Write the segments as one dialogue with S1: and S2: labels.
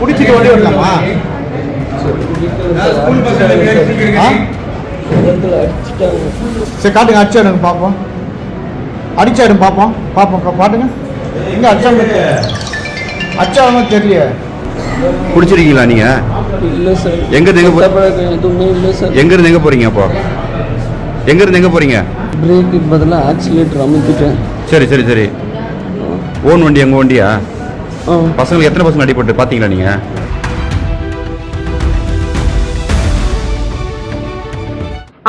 S1: குடிச்சிட்டு ஓடி வரலாமா? சரி. காட்டுங்க அடிச்சாடுங்க பார்ப்போம். அடிச்சாடுங்க பார்ப்போம். பார்ப்போம் கா- காட்டுங்க எங்க அடிச்சாங்க அடிச்சாங்க தெரியல
S2: குடிச்சிருக்கீங்களா நீங்க?
S3: இல்லை சார்.
S2: எங்க இருந்து எங்க இருந்து எங்க போறீங்க அப்போ? எங்க இருந்து எங்க போறீங்க?
S3: பிரேக்கு பதிலாக ஆக்சிலேட்டர் அமுத்திட்டேன்
S2: சரி சரி சரி. ஓன் வண்டி எங்க வண்டியா? பசங்களுக்கு எத்தனை பசங்க அடிபட்டு பாத்தீங்களா நீங்க?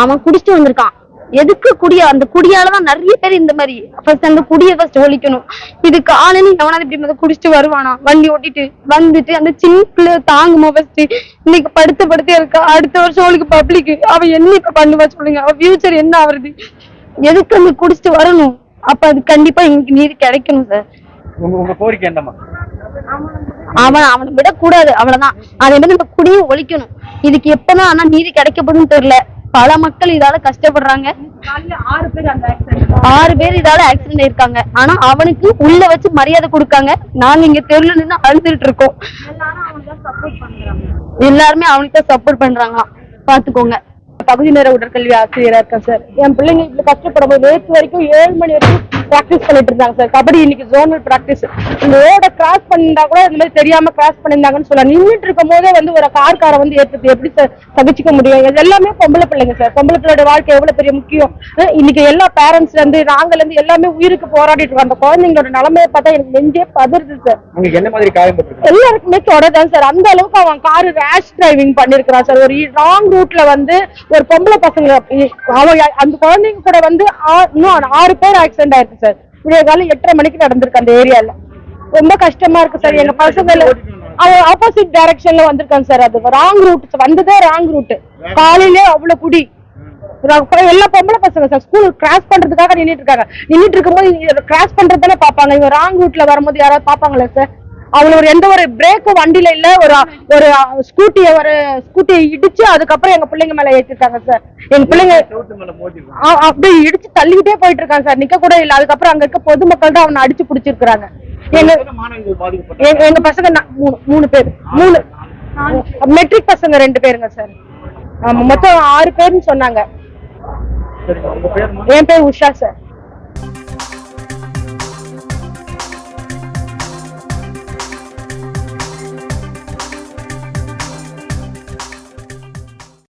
S4: அவன் குடிச்சிட்டு வந்திருக்கான். எதுக்கு குடிய? அந்த குடியால தான் நிறைய பேர் இந்த மாதிரி ஃபர்ஸ்ட் அந்த குடியை ஃபர்ஸ்ட் ஒழிக்கணும். இது காலையில எவனாவது இப்படி முதல்ல குடிச்சிட்டு வருவானா? வண்டி ஓட்டிட்டு வந்துட்டு அந்த சின்ன பிள்ளை தாங்குமா ஃபர்ஸ்ட் இன்னைக்கு படுத்து படுத்தே இருக்கா? அடுத்த வருஷம் அவளுக்கு பப்ளிக் அவ என்ன இப்ப பண்ணுவா சொல்லுங்க? அவ ஃபியூச்சர் என்ன ஆகுறது எதுக்கு அந்த குடிச்சிட்டு வரணும்? அப்ப அது கண்டிப்பா எங்களுக்கு நீதி கிடைக்கணும் சார்
S1: உங்க உங்க கோரிக்கை என்னமா
S4: அவன் அவனை விடக்கூடாது அவ்வளவுதான். அதே மாதிரி நம்ம குடியும் ஒழிக்கணும். இதுக்கு எப்பதான் ஆனா நீதி கிடைக்கப்படும்னு தெரியல. பல மக்கள் இதால கஷ்டப்படுறாங்க. ஆறு பேர் இதால ஆக்சிடென்ட் ஆயிருக்காங்க. ஆனா அவனுக்கு உள்ள வச்சு மரியாதை கொடுக்காங்க. நாங்க இங்க தெருல நின்று அழுதுட்டு இருக்கோம். எல்லாருமே அவனுக்கு தான் சப்போர்ட் பண்றாங்களாம் பாத்துக்கோங்க. பகுதி நேர உடற்கல்வி ஆசிரியரா இருக்கேன் சார் என் பிள்ளைங்க இப்படி கஷ்டப்படும் போது நேற்று வரைக்கும் ஏழு மணி வரைக்கும் ப்ராக்டிஸ் பண்ணிட்டு இருந்தாங்க சார் கபடி இன்னைக்கு ஜோனல் ப்ராக்டிஸ் இந்த ரோட கிராஸ் பண்ணிருந்தா கூட இந்த மாதிரி தெரியாம கிராஸ் பண்ணிருந்தாங்கன்னு சொல்லலாம். நின்றுட்டு இருக்கும் போதே வந்து ஒரு கார் காரை வந்து ஏற்றுறது எப்படி சார் சகிச்சுக்க முடியும்? இது எல்லாமே பொம்பளை பிள்ளைங்க சார் பொம்பளை பிள்ளையோட வாழ்க்கை எவ்வளவு பெரிய முக்கியம்? இன்னைக்கு எல்லா பேரண்ட்ஸ்ல இருந்து நாங்கல இருந்து எல்லாமே உயிருக்கு போராடிட்டு இருக்கோம் அந்த குழந்தைங்களோட நிலைமையை பார்த்தா எனக்கு நெஞ்சே பதறுது சார்
S1: என்ன மாதிரி காயம்
S4: எல்லாருக்குமே தொடர்தான் சார் அந்த அளவுக்கு அவன் காரு ரேஷ் டிரைவிங் பண்ணிருக்கிறான் சார் ஒரு ராங் ரூட்ல வந்து ஒரு பொம்பளை பசங்க அவன் அந்த குழந்தைங்க கூட வந்து இன்னும் ஆறு பேர் ஆக்சிடென்ட் ஆயிருக்கு. சார். விடிய காலம் எட்டரை மணிக்கு நடந்திருக்கு அந்த ஏரியால ரொம்ப கஷ்டமா இருக்கு சார். எங்க பசங்க அவன் ஆப்போசிட் டைரக்ஷன்ல வந்திருக்கான் சார் அது. ராங் ரூட் வந்ததே ராங் ரூட் காலையிலே அவ்வளவு குடி. எல்லா பொம்பளை பசங்க சார். ஸ்கூல் கிராஸ் பண்றதுக்காக நின்னுட்டு இருக்காங்க. நின்னுட்டு இருக்கும்போது கிராஸ் பண்றதுல பாப்பாங்க இவங்க ராங் ரூட்ல வரும்போது யாராவது பாப்பாங்களா சார்? அவங்கள ஒரு எந்த ஒரு பிரேக்கும் வண்டியில இல்ல ஒரு ஒரு ஸ்கூட்டிய ஒரு ஸ்கூட்டியை இடிச்சு அதுக்கப்புறம் எங்க பிள்ளைங்க மேல ஏத்திருக்காங்க சார் எங்க பிள்ளைங்க அப்படியே இடிச்சு தள்ளிக்கிட்டே போயிட்டு இருக்காங்க சார் நிக்க கூட இல்ல. அதுக்கப்புறம் அங்க இருக்க பொதுமக்கள் தான் அவனை அடிச்சு புடிச்சிருக்காங்க எங்க எங்க- பசங்க மூணு மூணு பேர். மூணு மெட்ரிக் பசங்க ரெண்டு பேருங்க சார் ஆமா மொத்தம் ஆறு பேர்னு சொன்னாங்க. என் பேர் உஷா சார்